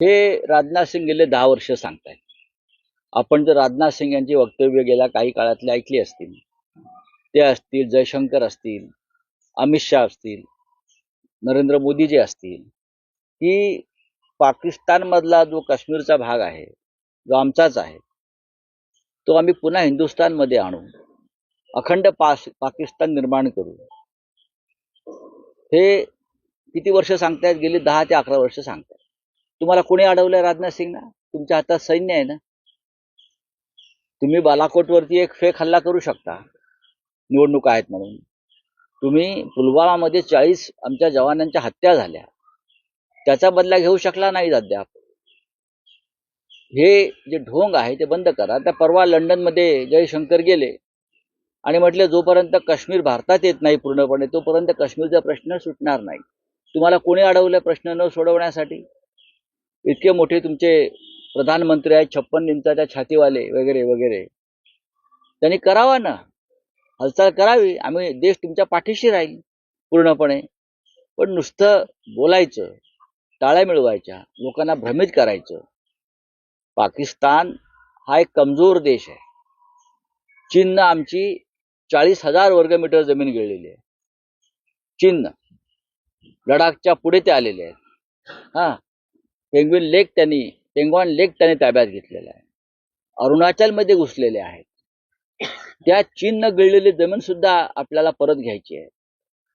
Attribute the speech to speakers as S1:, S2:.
S1: हे राजनाथ सिंग गेले दहा वर्ष सांगतायत. आपण जर राजनाथ सिंग यांची वक्तव्य गेल्या काही काळातले ऐकली असतील ते असतील जयशंकर असतील अमित शहा असतील नरेंद्र मोदीजी असतील की पाकिस्तानमधला जो काश्मीरचा भाग आहे जो आमचाच आहे तो आम्ही पुन्हा हिंदुस्थानमध्ये आणू अखंड पास पाकिस्तान निर्माण करू. हे किती वर्ष सांगतायत? गेली दहा ते अकरा वर्ष सांगतायत. तुम्हाला कोणी अडवलंय राजनाथ सिंगना? तुमच्या हातात सैन्य आहे ना? तुम्ही बालाकोटवरती एक फेक हल्ला करू शकता. निवडणुका आहेत म्हणून. तुम्ही पुलवामामध्ये चाळीस आमच्या जवानांच्या हत्या झाल्या. त्याचा बदला घेऊ शकला नाही अद्याप. हे जे ढोंग आहे ते बंद करा. त्या परवा लंडनमध्ये जयशंकर गेले आणि म्हटले जोपर्यंत काश्मीर भारतात येत नाही पूर्णपणे तोपर्यंत काश्मीरचा प्रश्न सुटणार नाही. तुम्हाला कोणी अडवलं प्रश्न न सोडवण्यासाठी? इतके मोठे तुमचे प्रधानमंत्री आहेत छप्पन इंचाच्या छातीवाले वगैरे वगैरे. त्यांनी करावा ना. हालचाल करावी. आम्ही देश तुमच्या पाठीशी राहील पूर्णपणे. पण नुसतं बोलायचं टाळ्या मिळवायच्या लोकांना भ्रमित करायचं. पाकिस्तान हा एक कमजोर देश आहे. चीननं आमची चाळीस हजार वर्गमीटर जमीन गिळलेली आहे. चीननं लडाखच्या पुढे ते आलेले आहेत. हा. पेंग्विन लेक त्यांनी पेंगॉन लेक त्यांनी ताब्यात घेतलेला आहे. अरुणाचलमध्ये घुसलेले आहेत. त्या चीननं गिळलेली जमीन सुद्धा आपल्याला परत घ्यायची आहे.